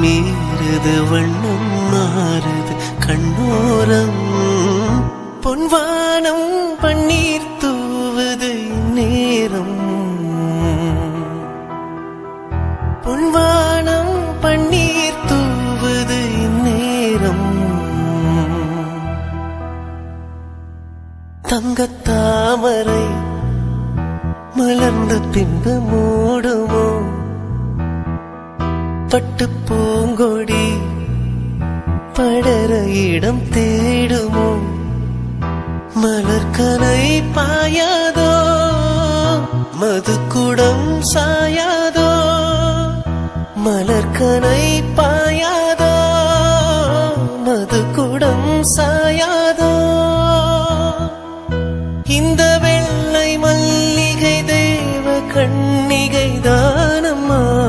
மீறுது வண்ணம் மாறுது. கண்ணோரம் பொன்வானம் பன்னீர் தூவது நேரம் பொன்வானம் பன்னீர் தூவது நேரம் தங்கத்தாமரை மலர்ந்த பின்பு மூடுமோ? பட்டு பூங்கொடி படர இடம் தேடுமோ? மலர்கலை பாயாதோ? மதுக்குடம் சாயாதோ? மலர்கனை பாயாதோ? மதுக்குடம் சாயாதோ? இந்த வெள்ளை மல்லிகை தேவ கண்ணிகை தானம்மா?